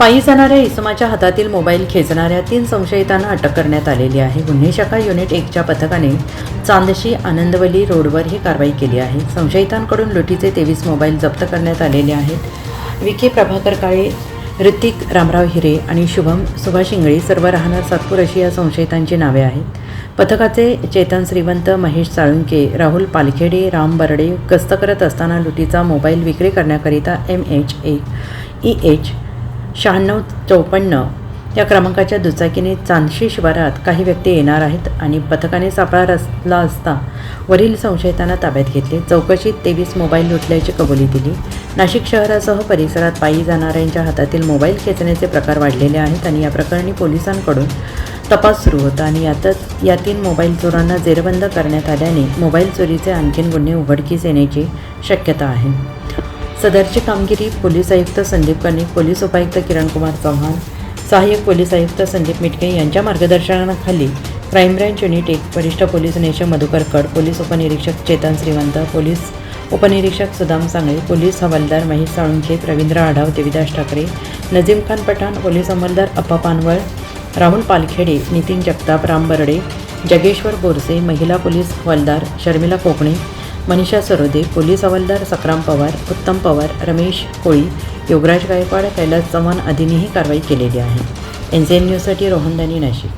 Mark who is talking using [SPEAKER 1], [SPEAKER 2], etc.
[SPEAKER 1] पायी जाणाऱ्या इसमाच्या हातातील मोबाईल खेचणाऱ्या तीन संशयितांना अटक करण्यात आलेली आहे. गुन्हे शाखा युनिट एकच्या पथकाने चांदशी आनंदवली रोडवर ही कारवाई केली आहे. संशयितांकडून लुटीचे तेवीस मोबाईल जप्त करण्यात आलेले आहेत. विखे प्रभाकर काळे ऋतिक रामराव हिरे आणि शुभम सुभाष इंगळे सर्व राहणार सातपूर अशी या संशयितांची नावे आहेत. पथकाचे चेतन श्रीवंत महेश साळुंके राहुल पालखेडे राम बर्डे गस्त करत असताना लुटीचा मोबाईल विक्री करण्याकरिता M H A E H शहाण्णव चौपन्न या क्रमांकाच्या दुचाकीने चांदशी शिवारात काही व्यक्ती येणार आहेत आणि पथकाने सापळा रचला असता वरील संशयितांना ताब्यात घेतले. चौकशीत तेवीस मोबाईल लुटल्याची कबुली दिली. नाशिक शहरासह परिसरात पायी जाणाऱ्यांच्या हातातील मोबाईल खेचण्याचे प्रकार वाढलेले आहेत आणि या प्रकरणी पोलिसांकडून तपास सुरू होता आणि यातच या तीन मोबाईल चोरांना जेरबंद करण्यात आल्याने मोबाईल चोरीचे आणखीन गुन्हे उघडकीस येण्याची शक्यता आहे. सदरची कामगिरी पोलीस आयुक्त संदीप कर्णिक पोलीस उपायुक्त किरणकुमार चव्हाण सहाय्यक पोलीस आयुक्त संदीप मिटके यांच्या मार्गदर्शनाखाली क्राईम ब्रँच युनिट एक वरिष्ठ पोलीस निरीक्षक मधुकर कड पोलीस उपनिरीक्षक चेतन श्रीवंत पोलीस उपनिरीक्षक सुदाम सांगळे पोलीस हवालदार महेश साळुंखे रवींद्र आढाव देविदास ठाकरे नजीम खान पठाण पोलीस अंमलदार अप्पा पानवळ राहुल पालखेडे नितीन जगताप राम बर्डे जगेश्वर बोरसे महिला पोलीस हवालदार शर्मिला कोकणे मनीषा सरोदे पोलीस हवालदार सक्राम पवार उत्तम पवार रमेश कोळी योगराज गायकवाड कैलास चव्हाण आदींनी ही कारवाई केलेली आहे. एन सी एन न्यूजसाठी रोहनदानी नाशिक.